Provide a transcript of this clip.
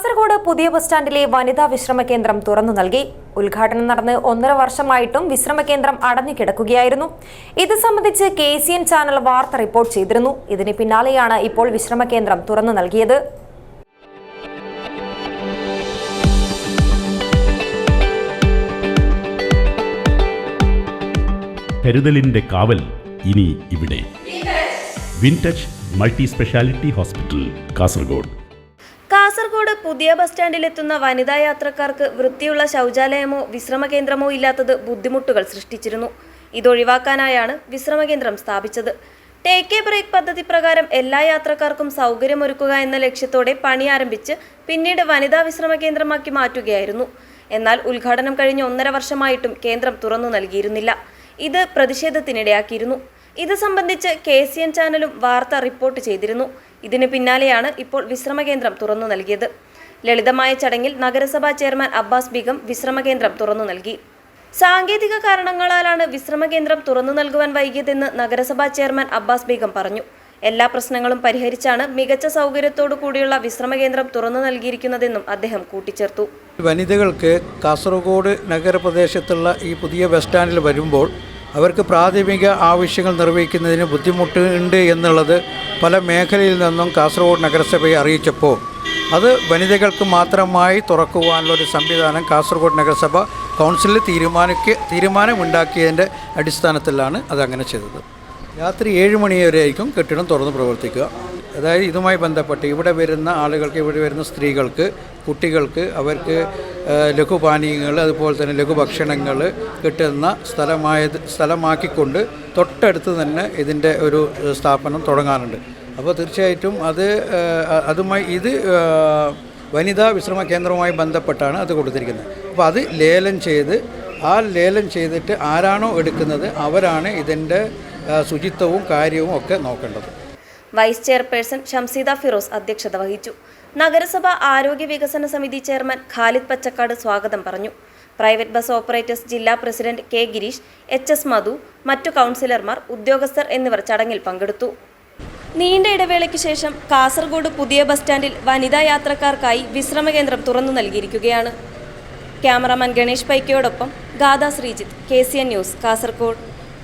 കാസർഗോഡ് പുതിയ ബസ് സ്റ്റാൻഡിലെ വനിതാ വിശ്രമ കേന്ദ്രം തുറന്നു നൽകി. ഉദ്ഘാടനം നടന്ന് ഒന്നര വർഷമായിട്ടും വിശ്രമ കേന്ദ്രം അടഞ്ഞു കിടക്കുകയായിരുന്നു. ഇത് സംബന്ധിച്ച് കെ സി എൻ ചാനൽ വാർത്ത റിപ്പോർട്ട് ചെയ്തിരുന്നു. ഇതിന് പിന്നാലെയാണ് ഇപ്പോൾ വിശ്രമ കേന്ദ്രം തുറന്നു നൽകിയത്. കരുതലിന്റെ കാവൽ ഇനി ഇവിടെ. Wintouch multi speciality hospital Kasaragod. Kasaragod പുതിയ ബസ് സ്റ്റാൻഡിലെത്തുന്ന വനിതാ യാത്രക്കാർക്ക് വൃത്തിയുള്ള ശൗചാലയമോ വിശ്രമ കേന്ദ്രമോ ഇല്ലാത്തത് ബുദ്ധിമുട്ടുകൾ സൃഷ്ടിച്ചിരുന്നു. ഇതൊഴിവാക്കാനായാണ് വിശ്രമ കേന്ദ്രം സ്ഥാപിച്ചത്. ടേക്ക് എ ബ്രേക്ക് പദ്ധതി പ്രകാരം എല്ലാ യാത്രക്കാർക്കും സൗകര്യമൊരുക്കുക എന്ന ലക്ഷ്യത്തോടെ പണി ആരംഭിച്ച് പിന്നീട് വനിതാ വിശ്രമ കേന്ദ്രമാക്കി മാറ്റുകയായിരുന്നു. എന്നാൽ ഉദ്ഘാടനം കഴിഞ്ഞ ഒന്നര വർഷമായിട്ടും കേന്ദ്രം തുറന്നു നൽകിയിരുന്നില്ല. ഇത് പ്രതിഷേധത്തിനിടയാക്കിയിരുന്നു. ഇത് സംബന്ധിച്ച് കെ സി എൻ ചാനലും വാർത്ത റിപ്പോർട്ട് ചെയ്തിരുന്നു. ഇതിന് പിന്നാലെയാണ് ഇപ്പോൾ വിശ്രമകേന്ദ്രം തുറന്നു നൽകിയത്. ലളിതമായ ചടങ്ങിൽ നഗരസഭാ ചെയർമാൻ അബ്ബാസ് ബീഗം വിശ്രമകേന്ദ്രം തുറന്നു നൽകി. സാങ്കേതിക കാരണങ്ങളാലാണ് വിശ്രമകേന്ദ്രം തുറന്നു നൽകുവാൻ വൈകിയതെന്ന് നഗരസഭാ ചെയർമാൻ അബ്ബാസ് ബീഗം പറഞ്ഞു. എല്ലാ പ്രശ്നങ്ങളും പരിഹരിച്ചാണ് മികച്ച സൗകര്യത്തോടു കൂടിയുള്ള വിശ്രമകേന്ദ്രം തുറന്നു നൽകിയിരിക്കുന്നതെന്നും അദ്ദേഹം കൂട്ടിച്ചേർത്തു. വനിതകൾക്ക് കാസർഗോഡ് നഗരപ്രദേശത്തുള്ള ഈ പുതിയ ബസ് സ്റ്റാൻഡിൽ വരുമ്പോൾ അവർക്ക് പ്രാഥമിക ആവശ്യങ്ങൾ നിർവഹിക്കുന്നതിന് ബുദ്ധിമുട്ടുണ്ട് എന്നുള്ളത് പല മേഖലയിൽ നിന്നും കാസർഗോഡ് നഗരസഭയെ അറിയിച്ചപ്പോൾ അത് വനിതകൾക്ക് മാത്രമായി തുറക്കുവാനുള്ള ഒരു സംവിധാനം കാസർഗോഡ് നഗരസഭ കൗൺസിലിൽ തീരുമാനിക്ക തീരുമാനമുണ്ടാക്കിയതിന്റെ അടിസ്ഥാനത്തിലാണ് അതങ്ങനെ ചെയ്തത്. രാത്രി ഏഴ് മണി വരെ കെട്ടിടം തുറന്ന് പ്രവർത്തിക്കുക. അതായത് ഇതുമായി ബന്ധപ്പെട്ട് ഇവിടെ വരുന്ന ആളുകൾക്ക് ഇവിടെ വരുന്ന സ്ത്രീകൾക്ക് കുട്ടികൾക്ക് അവർക്ക് ലഘുപാനീയങ്ങൾ അതുപോലെ തന്നെ ലഘുഭക്ഷണങ്ങൾ കിട്ടുന്ന സ്ഥലമായത് സ്ഥലമാക്കിക്കൊണ്ട് തൊട്ടടുത്ത് തന്നെ ഇതിന്റെ ഒരു സ്ഥാപനം തുടങ്ങാനുണ്ട്. അപ്പോൾ തീർച്ചയായിട്ടും അത് അതുമായി ഇത് വനിതാ വിശ്രമ കേന്ദ്രവുമായി ബന്ധപ്പെട്ടാണ് അത് കൊടുത്തിരിക്കുന്നത്. അപ്പോൾ അത് ലേലം ചെയ്ത് ആ ലേലം ചെയ്തിട്ട് ആരാണോ എടുക്കുന്നത് അവരാണ് ഇതിന്റെ ശുചിത്വവും കാര്യവും ഒക്കെ നോക്കേണ്ടത്. വൈസ് ചെയർപേഴ്സൺ ഷംസീദ ഫിറോസ് അധ്യക്ഷത വഹിച്ചു. നഗരസഭ ആരോഗ്യ വികസന സമിതി ചെയർമാൻ ഖാലിദ് പച്ചക്കാട് സ്വാഗതം പറഞ്ഞു. പ്രൈവറ്റ് ബസ് ഓപ്പറേറ്റേഴ്സ് ജില്ലാ president K Girish H S Madhu മറ്റു കൗൺസിലർമാർ ഉദ്യോഗസ്ഥർ എന്നിവർ ചടങ്ങിൽ പങ്കെടുത്തു. നീണ്ട ഇടവേളയ്ക്ക് ശേഷം കാസർഗോഡ് പുതിയ ബസ് സ്റ്റാൻഡിൽ വനിതാ യാത്രക്കാർക്കായി വിശ്രമ കേന്ദ്രം തുറന്നു നൽകിയിരിക്കുകയാണ്. Cameraman Ganesh പൈക്കയോടൊപ്പം Gatha Sreejith K C N news Kasaragod.